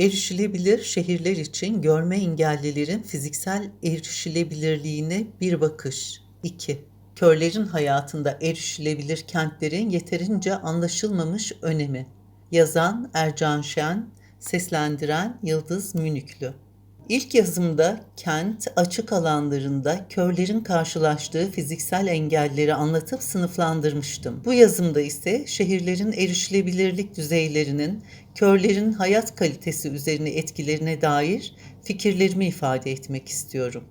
Erişilebilir şehirler için görme engellilerin fiziksel erişilebilirliğine bir bakış. 2. Körlerin hayatında erişilebilir kentlerin yeterince anlaşılmamış önemi. Yazan Ercan Şen, seslendiren Yıldız Münüklü. İlk yazımda kent açık alanlarında körlerin karşılaştığı fiziksel engelleri anlatıp sınıflandırmıştım. Bu yazımda ise şehirlerin erişilebilirlik düzeylerinin körlerin hayat kalitesi üzerine etkilerine dair fikirlerimi ifade etmek istiyorum.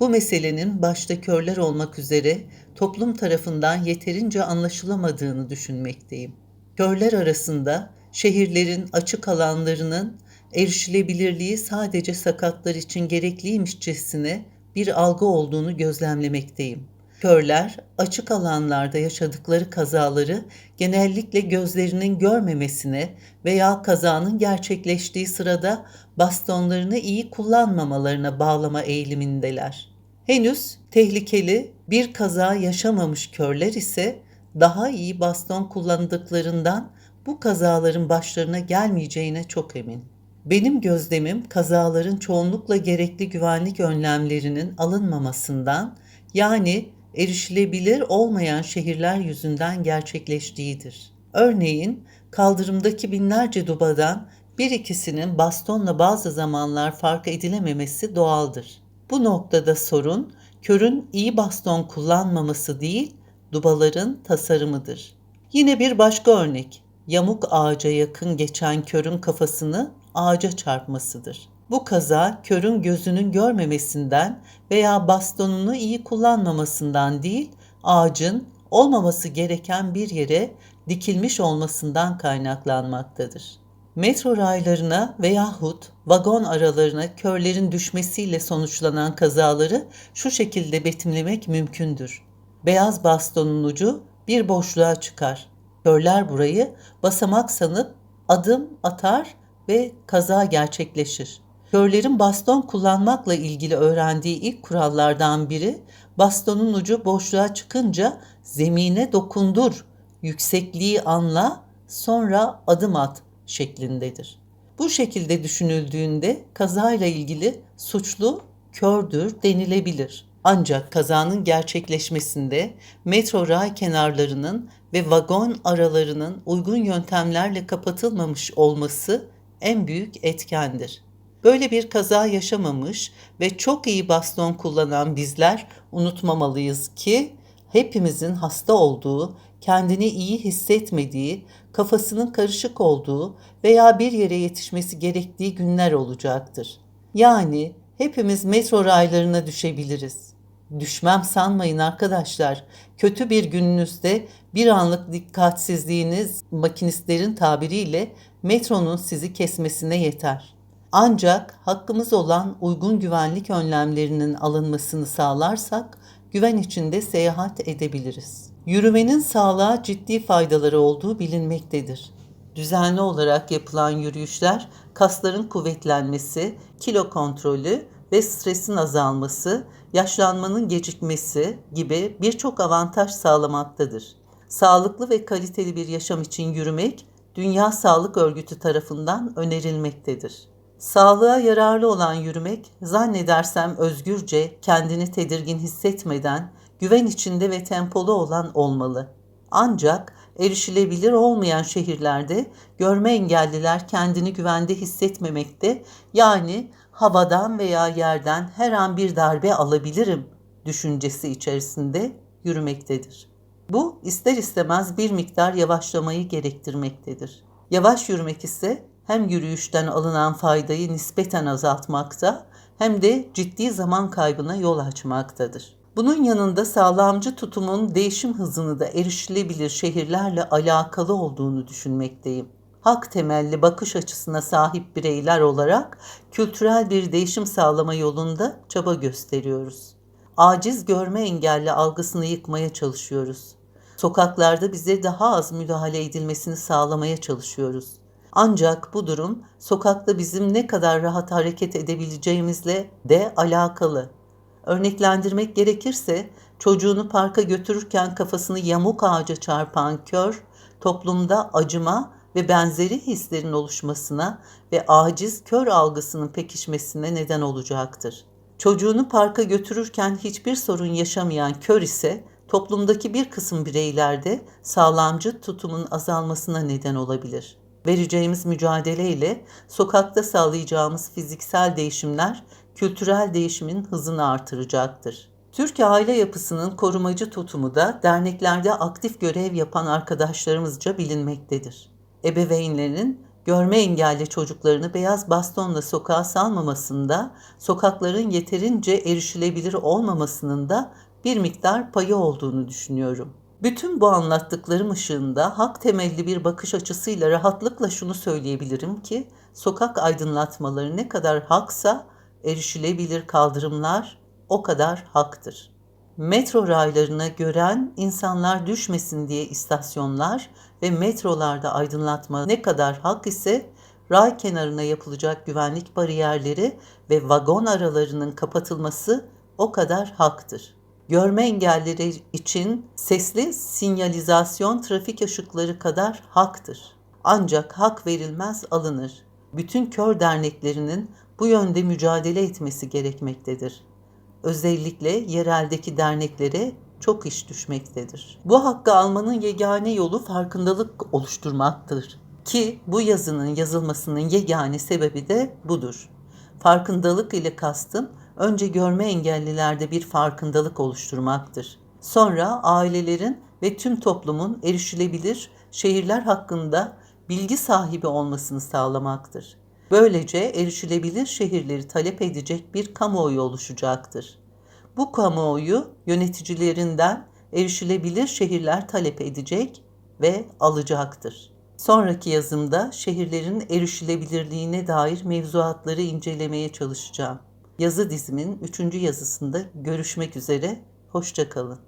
Bu meselenin başta körler olmak üzere toplum tarafından yeterince anlaşılamadığını düşünmekteyim. Körler arasında şehirlerin açık alanlarının erişilebilirliği sadece sakatlar için gerekliymişçesine bir algı olduğunu gözlemlemekteyim. Körler açık alanlarda yaşadıkları kazaları genellikle gözlerinin görmemesine veya kazanın gerçekleştiği sırada bastonlarını iyi kullanmamalarına bağlama eğilimindeler. Henüz tehlikeli bir kaza yaşamamış körler ise daha iyi baston kullandıklarından bu kazaların başlarına gelmeyeceğine çok emin. Benim gözlemim kazaların çoğunlukla gerekli güvenlik önlemlerinin alınmamasından yani erişilebilir olmayan şehirler yüzünden gerçekleştiğidir. Örneğin kaldırımdaki binlerce dubadan bir ikisinin bastonla bazı zamanlar fark edilememesi doğaldır. Bu noktada sorun körün iyi baston kullanmaması değil, dubaların tasarımıdır. Yine bir başka örnek, yamuk ağaca yakın geçen körün kafasını ağaca çarpmasıdır. Bu kaza körün gözünün görmemesinden veya bastonunu iyi kullanmamasından değil, ağacın olmaması gereken bir yere dikilmiş olmasından kaynaklanmaktadır. Metro raylarına veyahut vagon aralarına körlerin düşmesiyle sonuçlanan kazaları şu şekilde betimlemek mümkündür. Beyaz bastonun ucu bir boşluğa çıkar. Körler burayı basamak sanıp adım atar ve kaza gerçekleşir. Körlerin baston kullanmakla ilgili öğrendiği ilk kurallardan biri bastonun ucu boşluğa çıkınca zemine dokundur, yüksekliği anla, sonra adım at şeklindedir. Bu şekilde düşünüldüğünde kazayla ilgili suçlu kördür denilebilir. Ancak kazanın gerçekleşmesinde metro ray kenarlarının ve vagon aralarının uygun yöntemlerle kapatılmamış olması en büyük etkendir. Böyle bir kaza yaşamamış ve çok iyi baston kullanan bizler unutmamalıyız ki hepimizin hasta olduğu, kendini iyi hissetmediği, kafasının karışık olduğu veya bir yere yetişmesi gerektiği günler olacaktır. Yani hepimiz metro raylarına düşebiliriz. Düşmem sanmayın arkadaşlar. Kötü bir gününüzde bir anlık dikkatsizliğiniz makinistlerin tabiriyle metronun sizi kesmesine yeter. Ancak hakkımız olan uygun güvenlik önlemlerinin alınmasını sağlarsak güven içinde seyahat edebiliriz. Yürümenin sağlığa ciddi faydaları olduğu bilinmektedir. Düzenli olarak yapılan yürüyüşler kasların kuvvetlenmesi, kilo kontrolü ve stresin azalması, yaşlanmanın gecikmesi gibi birçok avantaj sağlamaktadır. Sağlıklı ve kaliteli bir yaşam için yürümek Dünya Sağlık Örgütü tarafından önerilmektedir. Sağlığa yararlı olan yürümek, zannedersem özgürce, kendini tedirgin hissetmeden, güven içinde ve tempolu olan olmalı. Ancak erişilebilir olmayan şehirlerde görme engelliler kendini güvende hissetmemekte, yani havadan veya yerden her an bir darbe alabilirim düşüncesi içerisinde yürümektedir. Bu ister istemez bir miktar yavaşlamayı gerektirmektedir. Yavaş yürümek ise hem yürüyüşten alınan faydayı nispeten azaltmakta hem de ciddi zaman kaybına yol açmaktadır. Bunun yanında sağlamcı tutumun değişim hızını da erişilebilir şehirlerle alakalı olduğunu düşünmekteyim. Hak temelli bakış açısına sahip bireyler olarak kültürel bir değişim sağlama yolunda çaba gösteriyoruz. Aciz görme engelli algısını yıkmaya çalışıyoruz. Sokaklarda bize daha az müdahale edilmesini sağlamaya çalışıyoruz. Ancak bu durum sokakta bizim ne kadar rahat hareket edebileceğimizle de alakalı. Örneklendirmek gerekirse çocuğunu parka götürürken kafasını yamuk ağaca çarpan kör toplumda acıma ve benzeri hislerin oluşmasına ve aciz kör algısının pekişmesine neden olacaktır. Çocuğunu parka götürürken hiçbir sorun yaşamayan kör ise toplumdaki bir kısım bireylerde sağlamcı tutumun azalmasına neden olabilir. Vereceğimiz mücadeleyle sokakta sağlayacağımız fiziksel değişimler kültürel değişimin hızını artıracaktır. Türk aile yapısının korumacı tutumu da derneklerde aktif görev yapan arkadaşlarımızca bilinmektedir. Ebeveynlerin görme engelli çocuklarını beyaz bastonla sokağa salmamasında, sokakların yeterince erişilebilir olmamasının da bir miktar payı olduğunu düşünüyorum. Bütün bu anlattıklarım ışığında hak temelli bir bakış açısıyla rahatlıkla şunu söyleyebilirim ki sokak aydınlatmaları ne kadar haksa erişilebilir kaldırımlar o kadar haktır. Metro raylarına gören insanlar düşmesin diye istasyonlar ve metrolarda aydınlatma ne kadar hak ise ray kenarına yapılacak güvenlik bariyerleri ve vagon aralarının kapatılması o kadar haktır. Görme engellileri için sesli sinyalizasyon trafik ışıkları kadar haktır. Ancak hak verilmez alınır. Bütün kör derneklerinin bu yönde mücadele etmesi gerekmektedir. Özellikle yereldeki derneklere çok iş düşmektedir. Bu hakkı almanın yegane yolu farkındalık oluşturmaktır. Ki bu yazının yazılmasının yegane sebebi de budur. Farkındalık ile kastım önce görme engellilerde bir farkındalık oluşturmaktır. Sonra ailelerin ve tüm toplumun erişilebilir şehirler hakkında bilgi sahibi olmasını sağlamaktır. Böylece erişilebilir şehirleri talep edecek bir kamuoyu oluşacaktır. Bu kamuoyu yöneticilerinden erişilebilir şehirler talep edecek ve alacaktır. Sonraki yazımda şehirlerin erişilebilirliğine dair mevzuatları incelemeye çalışacağım. Yazı dizimin 3. yazısında görüşmek üzere, hoşçakalın.